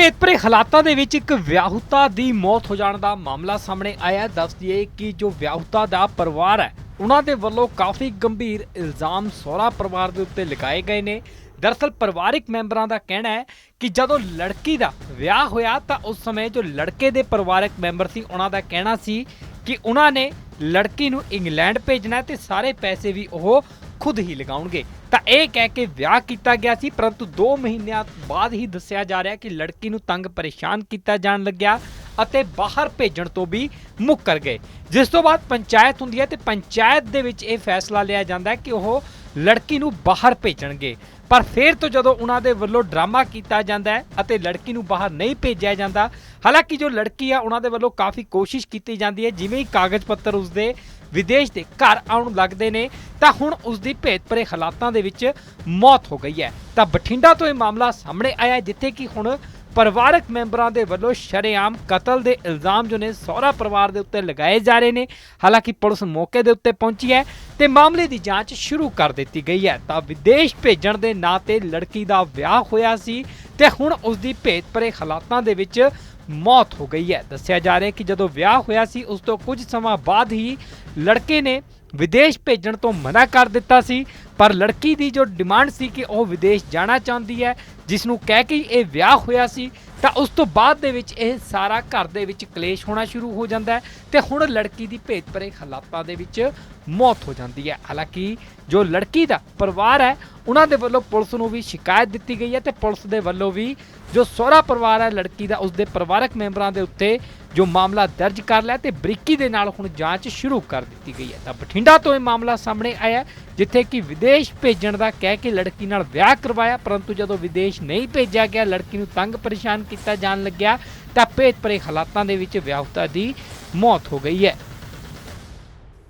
ਭੇਤਭਰੇ ਹਾਲਾਤਾਂ ਦੇ ਵਿੱਚ ਇੱਕ ਵਿਆਹੁਤਾ ਦੀ ਮੌਤ ਹੋ ਜਾਣ ਦਾ ਮਾਮਲਾ ਸਾਹਮਣੇ ਆਇਆ ਹੈ। ਦੱਸ ਦਈਏ ਕਿ ਜੋ ਵਿਆਹੁਤਾ ਦਾ ਪਰਿਵਾਰ ਹੈ, ਉਹਨਾਂ ਦੇ ਵੱਲੋਂ ਕਾਫੀ ਗੰਭੀਰ ਇਲਜ਼ਾਮ ਸਹੁਰਾ ਪਰਿਵਾਰ ਦੇ ਉੱਤੇ ਲਗਾਏ ਗਏ ਨੇ ਦਰਅਸਲ ਪਰਿਵਾਰਿਕ ਮੈਂਬਰਾਂ ਦਾ ਕਹਿਣਾ ਹੈ ਕਿ ਜਦੋਂ ਲੜਕੀ ਦਾ ਵਿਆਹ ਹੋਇਆ ਤਾਂ ਉਸ ਸਮੇਂ ਜੋ ਲੜਕੇ ਦੇ ਪਰਿਵਾਰਕ ਮੈਂਬਰ ਸੀ, ਉਹਨਾਂ ਦਾ ਕਹਿਣਾ ਸੀ ਕਿ ਉਹਨਾਂ ਨੇ ਲੜਕੀ ਨੂੰ ਇੰਗਲੈਂਡ ਭੇਜਣਾ ਹੈ ਤੇ ਸਾਰੇ ਪੈਸੇ ਵੀ ਉਹ ਖੁਦ ਹੀ ਲਗਾਉਣਗੇ ਤਾਂ ਇਹ ਕਹਿ ਕੇ ਵਿਆਹ ਕੀਤਾ ਗਿਆ ਸੀ, ਪਰੰਤੂ 2 ਮਹੀਨਿਆਂ ਬਾਅਦ ਹੀ ਦੱਸਿਆ ਜਾ ਰਿਹਾ ਕਿ ਲੜਕੀ ਨੂੰ ਤੰਗ ਪਰੇਸ਼ਾਨ ਕੀਤਾ ਜਾਣ ਲੱਗਿਆ ਅਤੇ ਬਾਹਰ ਭੇਜਣ ਤੋਂ ਵੀ ਮੁੱਕਰ ਗਏ। ਜਿਸ ਤੋਂ ਬਾਅਦ ਪੰਚਾਇਤ ਹੁੰਦੀ ਹੈ ਤੇ ਪੰਚਾਇਤ ਦੇ ਵਿੱਚ ਇਹ ਫੈਸਲਾ ਲਿਆ ਜਾਂਦਾ ਹੈ ਕਿ ਉਹ ਲੜਕੀ ਨੂੰ ਬਾਹਰ ਭੇਜਣਗੇ। ਪਰ ਫਿਰ ਤੋਂ ਜਦੋਂ ਉਹਨਾਂ ਦੇ ਵੱਲੋਂ ਡਰਾਮਾ ਕੀਤਾ ਜਾਂਦਾ ਹੈ ਅਤੇ ਲੜਕੀ ਨੂੰ ਬਾਹਰ ਨਹੀਂ ਭੇਜਿਆ ਜਾਂਦਾ, ਹਾਲਾਂਕਿ ਜੋ ਲੜਕੀ ਆ, ਉਹਨਾਂ ਦੇ ਵੱਲੋਂ ਕਾਫੀ ਕੋਸ਼ਿਸ਼ ਕੀਤੀ ਜਾਂਦੀ ਹੈ, ਜਿਵੇਂ ਹੀ ਕਾਗਜ਼ ਪੱਤਰ ਉਸਦੇ ਵਿਦੇਸ਼ ਦੇ ਘਰ ਆਉਣ ਲੱਗਦੇ ਨੇ, ਤਾਂ ਹੁਣ ਉਸ ਦੀ ਭੇਤਭਰੇ ਹਾਲਾਤਾਂ ਦੇ ਵਿੱਚ ਮੌਤ ਹੋ ਗਈ ਹੈ। ਤਾਂ ਬਠਿੰਡਾ ਤੋਂ ਇਹ ਮਾਮਲਾ ਸਾਹਮਣੇ ਆਇਆ ਜਿੱਥੇ ਕਿ ਹੁਣ ਪਰਿਵਾਰਕ ਮੈਂਬਰਾਂ ਦੇ ਵੱਲੋਂ ਸ਼ਰੇਆਮ ਕਤਲ ਦੇ ਇਲਜ਼ਾਮ ਜੋ ਨੇ ਸਹੁਰਾ ਪਰਿਵਾਰ ਦੇ ਉੱਤੇ ਲਗਾਏ ਜਾ ਰਹੇ ਨੇ। ਹਾਲਾਂਕਿ ਪੁਲਿਸ ਮੌਕੇ ਦੇ ਉੱਤੇ ਪਹੁੰਚੀ ਹੈ ਤੇ ਮਾਮਲੇ ਦੀ ਜਾਂਚ ਸ਼ੁਰੂ ਕਰ ਦਿੱਤੀ ਗਈ ਹੈ। ਤਾਂ ਵਿਦੇਸ਼ ਭੇਜਣ ਦੇ ਨਾਂ ਤੇ ਲੜਕੀ ਦਾ ਵਿਆਹ ਹੋਇਆ ਸੀ ਤੇ ਹੁਣ ਉਸ ਦੀ ਭੇਤਭਰੇ ਹਾਲਾਤਾਂ ਦੇ ਵਿੱਚ ਮੌਤ ਹੋ ਗਈ ਹੈ। ਦੱਸਿਆ ਜਾ ਰਿਹਾ ਹੈ ਕਿ ਜਦੋਂ ਵਿਆਹ ਹੋਇਆ ਸੀ, ਉਸ ਤੋਂ ਕੁਝ ਸਮਾਂ ਬਾਅਦ ਹੀ ਲੜਕੇ ਨੇ ਵਿਦੇਸ਼ ਭੇਜਣ ਤੋਂ ਮਨਾ ਕਰ ਦਿੱਤਾ ਸੀ, ਪਰ ਲੜਕੀ ਦੀ ਜੋ ਡਿਮਾਂਡ ਸੀ ਕਿ ਉਹ ਵਿਦੇਸ਼ ਜਾਣਾ ਚਾਹੁੰਦੀ ਹੈ ਜਿਸ ਨੂੰ ਕਹਿ ਕੇ ਹੀ ਇਹ ਵਿਆਹ ਹੋਇਆ ਸੀ, ਤਾਂ ਉਸ ਤੋਂ ਬਾਅਦ ਦੇ ਵਿੱਚ ਇਹ ਸਾਰਾ ਘਰ ਦੇ ਵਿੱਚ ਕਲੇਸ਼ ਹੋਣਾ ਸ਼ੁਰੂ ਹੋ ਜਾਂਦਾ ਹੈ ਤੇ ਹੁਣ ਲੜਕੀ ਦੀ ਭੇਤਭਰੇ ਹਾਲਾਤਾਂ ਦੇ ਵਿੱਚ ਮੌਤ ਹੋ ਜਾਂਦੀ ਹੈ। ਹਾਲਾਂਕਿ ਜੋ ਲੜਕੀ ਦਾ ਪਰਿਵਾਰ ਹੈ, ਉਹਨਾਂ ਦੇ ਵੱਲੋਂ ਪੁਲਿਸ ਨੂੰ ਵੀ ਸ਼ਿਕਾਇਤ ਦਿੱਤੀ ਗਈ ਹੈ ਤੇ ਪੁਲਿਸ ਦੇ ਵੱਲੋਂ ਵੀ ਜੋ ਸਹੁਰਾ ਪਰਿਵਾਰ ਹੈ, ਲੜਕੀ ਦਾ, ਉਸ ਦੇ ਪਰਿਵਾਰਕ ਮੈਂਬਰਾਂ ਦੇ ਉੱਤੇ ਜੋ ਮਾਮਲਾ ਦਰਜ ਕਰ ਲਿਆ ਤੇ ਬਰੀਕੀ ਦੇ ਨਾਲ ਹੁਣ ਜਾਂਚ ਸ਼ੁਰੂ ਕਰ ਦਿੱਤੀ ਗਈ ਹੈ। ਤਾਂ ਬਠਿੰਡਾ ਤੋਂ ਇਹ ਮਾਮਲਾ ਸਾਹਮਣੇ ਆਇਆ ਜਿੱਥੇ ਕਿ ਵਿਦੇਸ਼ ਭੇਜਣ ਦਾ ਕਹਿ ਕੇ ਲੜਕੀ ਨਾਲ ਵਿਆਹ ਕਰਵਾਇਆ, ਪਰੰਤੂ ਜਦੋਂ ਵਿਦੇਸ਼ ਨਹੀਂ ਭੇਜਿਆ ਗਿਆ, ਲੜਕੀ ਨੂੰ ਤੰਗ ਪਰੇਸ਼ਾਨ ਕੀਤਾ ਜਾਣ ਲੱਗਿਆ, ਤਾਂ ਭੇਤ ਭਰੇ ਹਾਲਾਤਾਂ ਦੇ ਵਿੱਚ ਵਿਆਹੁਤਾ ਦੀ ਮੌਤ ਹੋ ਗਈ ਹੈ।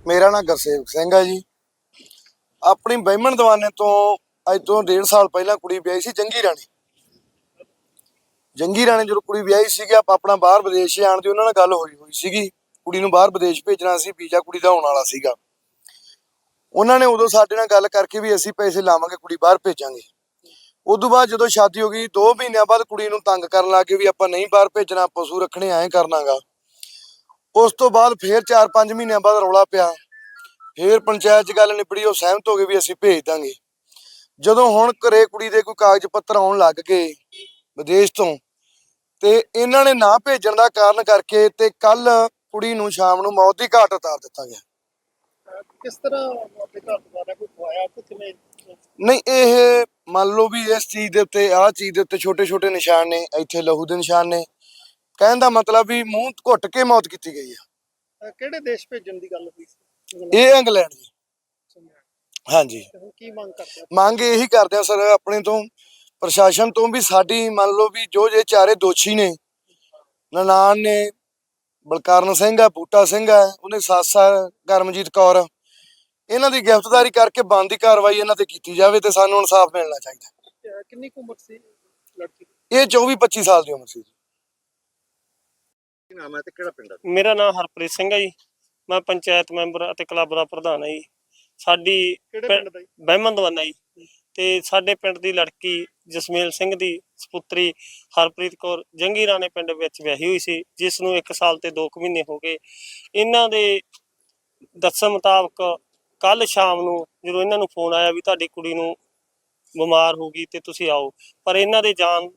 ਮੇਰਾ ਨਾਮ ਗੁਰਸੇਵਕ ਸਿੰਘ ਹੈ ਜੀ। ਆਪਣੀ ਬਹਿਮਣ ਦੀਵਾਨੇ ਤੋਂ ਅੱਜ ਤੋਂ ਡੇਢ ਸਾਲ ਪਹਿਲਾਂ ਕੁੜੀ ਵਿਆਹੀ ਸੀ, ਜੰਗੀ ਰਾਣੀ। ਜੰਗੀ ਰਾਣੀ ਜਦੋਂ ਕੁੜੀ ਵਿਆਹੀ ਸੀਗੀ, ਆਪਾਂ ਆਪਣਾ ਬਾਹਰ ਵਿਦੇਸ਼ ਜਾਣ ਦੀ ਉਹਨਾਂ ਨਾਲ ਗੱਲ ਹੋਈ ਹੋਈ ਸੀਗੀ। ਕੁੜੀ ਨੂੰ ਬਾਹਰ ਵਿਦੇਸ਼ ਭੇਜਣਾ ਸੀ, ਵੀਜ਼ਾ ਕੁੜੀ ਦਾ ਆਉਣ ਵਾਲਾ ਸੀਗਾ। ਉਹਨਾਂ ਨੇ ਉਦੋਂ ਸਾਡੇ ਨਾਲ ਗੱਲ ਕਰਕੇ ਵੀ ਅਸੀਂ ਪੈਸੇ ਲਾਵਾਂਗੇ, ਕੁੜੀ ਬਾਹਰ ਭੇਜਾਂਗੇ। ਉਦੋਂ ਬਾਅਦ ਜਦੋਂ ਸ਼ਾਦੀ ਹੋ ਗਈ 2 ਮਹੀਨਿਆਂ ਬਾਅਦ ਕੁੜੀ ਨੂੰ ਤੰਗ ਕਰਨ ਲੱਗੇ ਵੀ ਆਪਾਂ ਨਹੀਂ ਬਾਹਰ ਭੇਜਣਾ ਪਸ਼ੂ ਰੱਖਣੇ, ਐਂ ਕਰਨਾਗਾ। ਉਸ ਤੋਂ ਬਾਅਦ ਫੇਰ 4-5 ਮਹੀਨਿਆਂ ਬਾਅਦ ਰੌਲਾ ਪਿਆ। ਫੇਰ ਪੰਚਾਇਤ 'ਚ ਗੱਲ ਨਿਬੜੀ, ਉਹ ਸਹਿਮਤ ਹੋ ਗਏ ਵੀ ਅਸੀਂ ਭੇਜ ਦਾਂਗੇ। ਜਦੋਂ ਹੁਣ ਘਰੇ ਕੁੜੀ ਦੇ ਕੋਈ ਕਾਗਜ਼ ਪੱਤਰ ਆਉਣ ਲੱਗ ਗਏ ਵਿਦੇਸ਼ ਤੋਂ। ਤੇ ਇਹਨਾਂ ਨੇ ਨਾ ਭੇਜਣ ਦਾ ਕਾਰਨ ਕਰਕੇ ਤੇ ਕੱਲ ਕੁੜੀ ਨੂੰ ਸ਼ਾਮ ਨੂੰ ਮੌਤ ਦੀ ਘਾਟ ਉਤਾਰ ਦਿੱਤਾ ਗਿਆ। ਕਿਸ ਤਰ੍ਹਾਂ ਆਪਣੇ ਘਰ ਦੁਆਰਾ ਕੋਈ ਖਵਾਇਆ ਕਿ ਕਿਵੇਂ? ਨਹੀਂ ਇਹ ਮੰਨ ਲਓ ਵੀ ਇਸ ਚੀਜ਼ ਦੇ ਉੱਤੇ ਆਹ ਚੀਜ਼ ਦੇ ਉੱਤੇ ਛੋਟੇ ਛੋਟੇ ਨਿਸ਼ਾਨ ਨੇ ਇੱਥੇ ਲਹੂ ਦੇ ਨਿਸ਼ਾਨ ਨੇ। ਕਹਿਣ ਦਾ ਮਤਲਬ ਵੀ ਮੂੰਹ ਘੁੱਟ ਕੇ ਮੌਤ ਕੀਤੀ ਗਈ ਹੈ ਅਹ ਕਿਹੜੇ ਦੇਸ਼ ਭੇਜਣ ਦੀ ਗੱਲ ਹੋਈ ਸੀ? ਇਹ ਇੰਗਲੈਂਡ ਜੀ। ਹਾਂਜੀ। ਤੇ ਹੁਣ ਕੀ ਮੰਗ ਕਰਦੇ ਹੋ? ਮੰਗ ਇਹੀ ਕਰਦੇ ਆ ਸਰ ਆਪਣੇ ਤੋਂ ਪ੍ਰਸ਼ਾਸਨ ਤੋਂ ਵੀ ਸਾਡੀ ਮੰਨ ਲਓ ਵੀ ਜੋ ਜੇ ਚਾਰੇ ਦੋਸ਼ੀ ਨੇ ਨਨਾਣ ਨੇ ਬਲਕਾਰਨ ਸਿੰਘ ਆ ਬੂਟਾ ਸਿੰਘ ਆ ਉਹਨੇ ਸੱਸ ਆ ਕਰਮਜੀਤ ਕੌਰ ਇਹਨਾਂ ਦੀ ਗ੍ਰਿਫਤਾਰੀ ਕਰਕੇ ਬੰਦੀ ਕਾਰਵਾਈ ਇਹਨਾਂ ਤੇ ਕੀਤੀ ਜਾਵੇ ਤੇ ਸਾਨੂੰ ਇਨਸਾਫ ਮਿਲਣਾ ਚਾਹੀਦਾ। ਕਿੰਨੀ ਕੁ ਉਮਰ ਸੀ ਲੜਕੀ ਇਹ 24 25 ਸਾਲ ਦੀ ਉਮਰ ਸੀ ਜੀ। ਕੀ ਨਾਮ ਹੈ ਤੇ ਕਿਹੜਾ ਪਿੰਡ ਹੈ? ਮੇਰਾ ਨਾਮ ਹਰਪ੍ਰੀਤ ਸਿੰਘ ਹੈ ਜੀ। ਮੈਂ ਪੰਚਾਇਤ ਮੈਂਬਰ ਅਤੇ ਕਲੱਬ ਦਾ ਪ੍ਰਧਾਨ ਹਾਂ ਜੀ। ਸਾਡੀ? ਬਹਿਮਨ ਦਵਾਨਾ ਜੀ। ਤੇ ਸਾਡੇ ਪਿੰਡ ਦੀ ਲੜਕੀ ਜਸਮੇਲ ਸਿੰਘ ਦੀ ਸੁਪੁੱਤਰੀ ਹਰਪ੍ਰੀਤ ਕੌਰ ਜੰਗੀ ਰਾਣੇ ਪਿੰਡ ਵਿੱਚ ਵਿਆਹੀ ਹੋਈ ਸੀ ਜਿਸ ਨੂੰ 1 ਸਾਲ ਤੇ 2 ਮਹੀਨੇ ਹੋ ਗਏ। ਇਹਨਾਂ ਦੇ ਦੱਸਣ ਮੁਤਾਬਕ ਕੱਲ ਸ਼ਾਮ ਨੂੰ ਜਦੋਂ ਇਹਨਾਂ ਨੂੰ ਫੋਨ ਆਇਆ ਵੀ ਤੁਹਾਡੀ ਕੁੜੀ ਨੂੰ ਬਿਮਾਰ ਹੋ ਗਈ ਤੇ ਤੁਸੀਂ ਆਓ, ਪਰ ਇਹਨਾਂ ਦੇ ਜਾਣ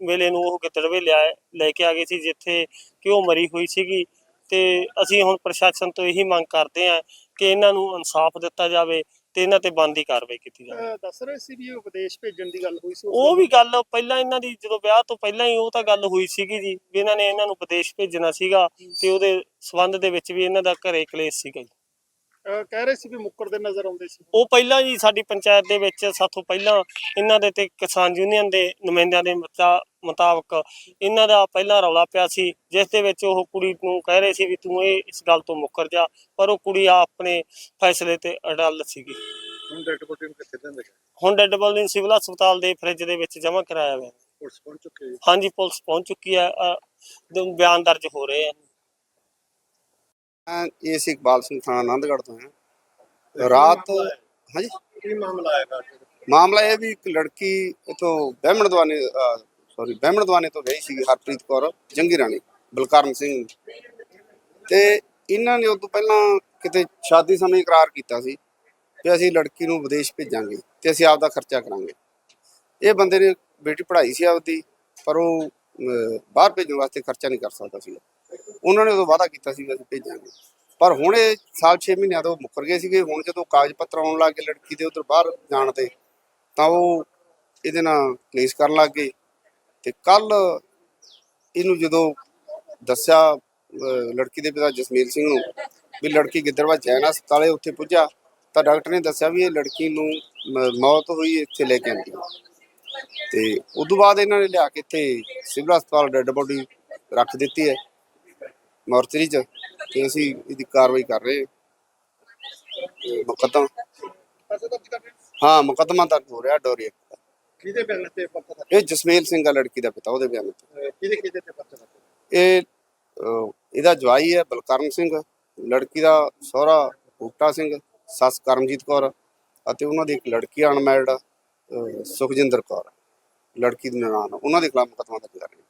ਵੇਲੇ ਨੂੰ ਉਹ ਗਿੱਦੜਵੇ ਲਿਆ, ਲੈ ਕੇ ਆ ਗਏ ਸੀ, ਜਿੱਥੇ ਕਿ ਉਹ ਮਰੀ ਹੋਈ ਸੀਗੀ। ਤੇ ਅਸੀਂ ਹੁਣ ਪ੍ਰਸ਼ਾਸਨ ਤੋਂ ਇਹੀ ਮੰਗ ਕਰਦੇ ਹਾਂ ਕਿ ਇਹਨਾਂ ਨੂੰ ਇਨਸਾਫ ਦਿੱਤਾ ਜਾਵੇ ਤੇ ਇਹਨਾਂ ਤੇ ਬੰਦੀ ਕਾਰਵਾਈ ਕੀਤੀ ਜਾਵੇ। ਅਹ ਦੱਸ ਰਹੇ ਸੀ ਵੀ ਉਹ ਵਿਦੇਸ਼ ਭੇਜਣ ਦੀ ਗੱਲ ਹੋਈ ਸੀ ਉਸ ਉਹ। ਵੀ ਗੱਲ ਪਹਿਲਾਂ ਇਹਨਾਂ ਦੀ ਜਦੋਂ ਵਿਆਹ ਤੋਂ ਪਹਿਲਾਂ ਹੀ ਉਹ ਤਾਂ ਗੱਲ ਹੋਈ ਸੀਗੀ ਜੀ ਵੀ ਇਹਨਾਂ ਨੇ ਇਹਨਾਂ ਨੂੰ ਵਿਦੇਸ਼ ਭੇਜਣਾ ਸੀਗਾ ਤੇ ਉਹਦੇ ਸਬੰਧ ਦੇ ਵਿੱਚ ਵੀ ਇਹਨਾਂ ਦਾ ਘਰੇ ਕਲੇਸ਼ ਸੀਗਾ ਜੀ। ਅਹ ਕਹਿ ਰਹੇ ਸੀ ਵੀ ਮੁੱਕਰ ਦੇ ਨਜ਼ਰ ਆਉਂਦੇ ਸੀ। ਉਹ ਪਹਿਲਾਂ ਜੀ ਸਾਡੀ ਪੰਚਾਇਤ ਦੇ ਵਿੱਚ ਸਾਥੋਂ ਪਹਿਲਾਂ ਇਹਨਾਂ ਦੇ ਤੇ ਕਿਸਾਨ ਯੂਨੀਅਨ ਦੇ ਨੁਮਾਇੰਦਿਆਂ ਦੇ ਮੁਤਾ- ਮੁਤਾਬਕ ਇਹਨਾਂ ਦਾ ਪਹਿਲਾਂ ਰੌਲਾ ਪਿਆ ਸੀ ਜਿਸ ਦੇ ਵਿੱਚ ਉਹ ਕੁੜੀ ਨੂੰ ਕਹਿ ਰਹੇ ਸੀ ਵੀ ਤੂੰ ਇਹ ਇਸ ਗੱਲ ਤੋਂ ਮੁੱਕਰ ਜਾ ਪਰ ਉਹ ਕੁੜੀ ਆ ਆਪਣੇ ਫੈਸਲੇ ਤੇ ਅੜਲ ਸੀਗੀ। ਹੁਣ ਡੈਡ ਬੋਡੀ ਨੂੰ ਕਿੱਥੇ ਦਿੰਦੇ? ਹੁਣ ਡੈਡ ਬੋਡੀ ਸਿਵਲ ਹਸਪਤਾਲ ਦੇ ਫ੍ਰਿਜ ਦੇ ਵਿੱਚ ਜਮ੍ਹਾਂ ਕਰਾਇਆ ਹੋਇਆ। ਹੈ। ਪੁਲਿਸ ਪਹੁੰਚ ਚੁੱਕੀ ਹੈ। ਹਾਂਜੀ ਪੁਲਿਸ ਪਹੁੰਚ ਚੁੱਕੀ ਹੈ ਬਿਆਨ ਦਰਜ ਹੋ ਰਹੇ ਆ। ਮੈਂ ਏਸ ਇਕਬਾਲ ਸਿੰਘ ਥਾਣਾ ਆਨੰਦਗੜ੍ਹ ਤੋਂ ਹਾਂ ਰਾਤ ਹਾਂਜੀ? ਕੀ ਮਾਮਲਾ ਆਏਗਾ ਮਾਮਲਾ ਇਹ ਵੀ ਇੱਕ ਲੜਕੀ ਇਥੋਂ ਬਹਿਮਣ ਦਵਾਨੇ ਸੌਰੀ ਬਹਿਮਣ ਦਵਾਨੇ ਤੋਂ ਗਈ ਸੀ ਹਰਪ੍ਰੀਤ ਕੌਰ, ਜੰਗੀ ਰਾਣੀ, ਬਲਕਰਨ ਸਿੰਘ। ਤੇ ਇਹਨਾਂ ਨੇ ਉਸ ਤੋਂ ਪਹਿਲਾਂ ਕਿਤੇ ਸ਼ਾਦੀ ਸਮੇਂ ਇਕਰਾਰ ਕੀਤਾ ਸੀ ਕਿ ਅਸੀਂ ਲੜਕੀ ਨੂੰ ਵਿਦੇਸ਼ ਭੇਜਾਂਗੇ ਤੇ ਅਸੀਂ ਆਪਦਾ ਖਰਚਾ ਕਰਾਂਗੇ। ਇਹ ਬੰਦੇ ਨੇ ਬੇਟੀ ਪੜ੍ਹਾਈ ਸੀ ਆਪਦੀ, ਪਰ ਉਹ ਬਾਹਰ ਭੇਜਣ ਵਾਸਤੇ ਖਰਚਾ ਨਹੀਂ ਕਰ ਸਕਦਾ ਸੀ ਉਹਨਾਂ ਨੇ ਉਦੋਂ ਵਾਅਦਾ ਕੀਤਾ ਸੀ ਕਿ ਅਸੀਂ ਭੇਜਾਂਗੇ। ਪਰ ਹੁਣ ਇਹ ਸਾਲ 6 ਮਹੀਨਿਆਂ ਤੋਂ ਮੁੱਕਰ ਗਏ ਸੀਗੇ। ਹੁਣ ਜਦੋਂ ਕਾਗਜ਼ ਪੱਤਰ ਆਉਣ ਲੱਗ ਗਏ ਲੜਕੀ ਦੇ ਉਧਰ ਬਾਹਰ ਜਾਣ ਤੇ, ਤਾਂ ਉਹ ਇਹਦੇ ਨਾਲ ਕਲੇਸ਼ ਕਰਨ ਲੱਗ ਗਏ। ਤੇ ਕੱਲ ਇਹਨੂੰ ਜਦੋਂ ਦੱਸਿਆ ਲੜਕੀ ਦੇ ਪਿਤਾ ਜਸਮੀਲ ਸਿੰਘ ਨੂੰ ਵੀ ਲੜਕੀ ਗਿੱਦੜਵਾ ਜੈਨ ਹਸਪਤਾਲੇ ਉੱਥੇ ਪੁੱਜਾ ਤਾਂ ਡਾਕਟਰ ਨੇ ਦੱਸਿਆ ਵੀ ਇਹ ਲੜਕੀ ਨੂੰ ਮੌਤ ਹੋਈ ਇੱਥੇ ਲੈ ਕੇ ਆਂਦੀ ਤੇ ਉਦੋਂ ਬਾਅਦ ਇਹਨਾਂ ਨੇ ਲਿਆ ਕੇ ਇੱਥੇ ਸਿਵਲ ਹਸਪਤਾਲ ਡੈੱਡ ਬੋਡੀ ਰੱਖ ਦਿੱਤੀ ਹੈ ਮੋਰਚਰੀ 'ਚ ਤੇ ਅਸੀਂ ਇਹਦੀ ਕਾਰਵਾਈ ਕਰ ਰਹੇ ਹਾਂ ਮੁਕੱਦਮਾ ਹੋ? ਮੁਕੱਦਮਾ ਦਰਜ ਹੋ ਰਿਹਾ ਡੋਰੀ Act ਦਾ। ਕਿਹਦੇ ਬਿਆਨ ਤੇ ਪਰਚਾ ਦਰਜ? ਇਹ ਜਸਮੇਲ ਸਿੰਘ ਆ ਲੜਕੀ ਦਾ ਪਿਤਾ ਉਹਦੇ ਬਿਆਨ ਤੇ। ਕਿਹਦੇ ਕਿਹਦੇ ਤੇ ਪਰਚਾ ਦਰਜ? ਇਹ ਅਹ, ਇਹਦਾ ਜਵਾਈ ਹੈ ਬਲਕਰਨ ਸਿੰਘ ਲੜਕੀ ਦਾ ਸਹੁਰਾ ਬੂਟਾ ਸਿੰਘ ਸੱਸ ਕਰਮਜੀਤ ਕੌਰ ਅਤੇ ਉਹਨਾਂ ਦੀ ਇੱਕ ਲੜਕੀ ਅਨਮੈਰਿਡ ਸੁਖਜਿੰਦਰ ਕੌਰ ਲੜਕੀ ਦੀ ਨਨਾਣ ਉਹਨਾਂ ਦੇ ਖਿਲਾਫ ਮੁਕੱਦਮਾ ਦਰਜ ਕਰ ਰਹੇ ਹਾਂ